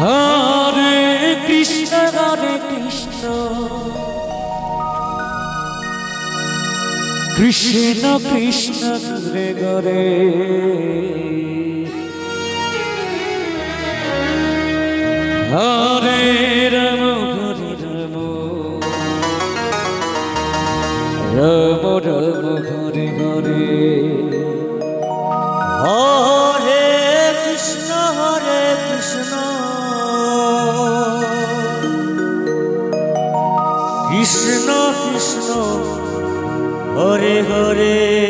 হরে কৃষ্ণ হরে কৃষ্ণ। কৃষ্ণ কৃষ্ণ রে গরে। হরে রম হরে রম। রম রম, হরে হরে হরে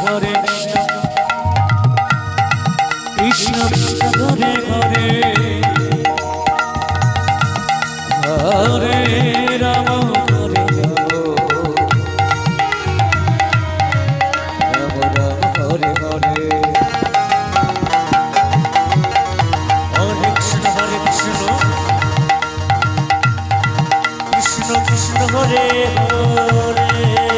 ঘরে। কৃষ্ণ ঘরে। ঘরে হরে রাম হরে রাম রাম হরে হরে হরে কৃষ্ণ হরে কৃষ্ণ। কৃষ্ণ কৃষ্ণ হরে হরে।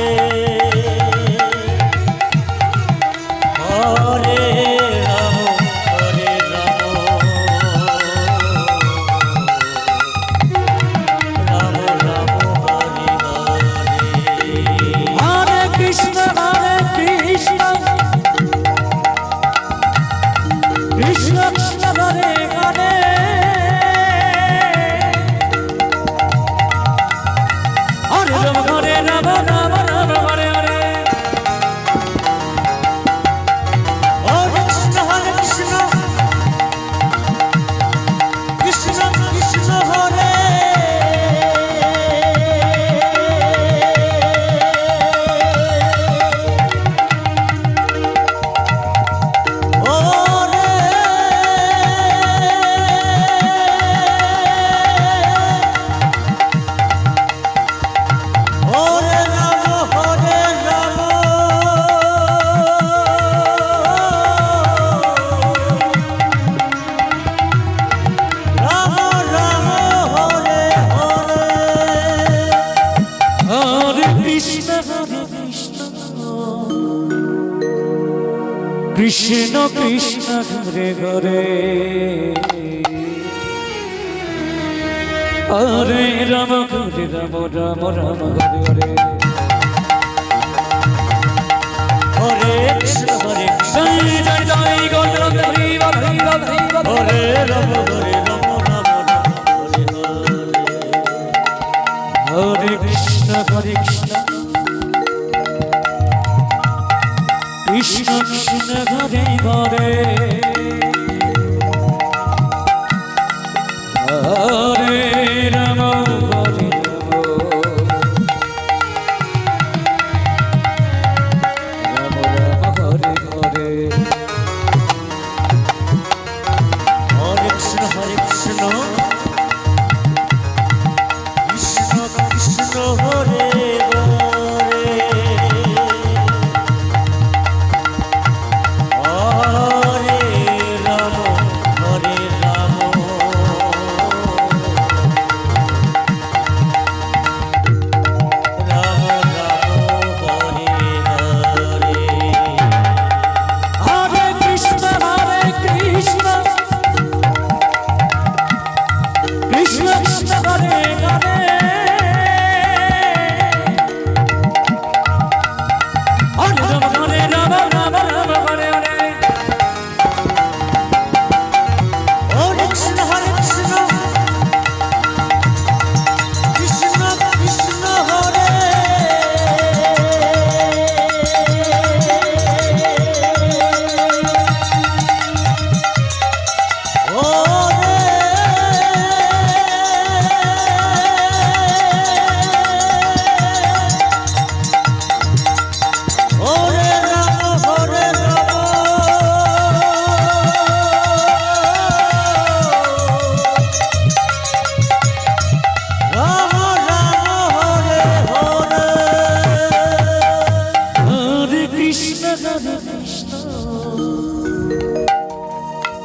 কৃষ্ণ হরে কৃষ্ণ কৃষ্ণ কৃষ্ণ ঘরে ঘরে হরে রাম হরে রাম রাম রাম হরে হরে হরে কৃষ্ণ হরে কৃষ্ণ জয় জয় গৌর হরে রাম হরে রাম ঘরে।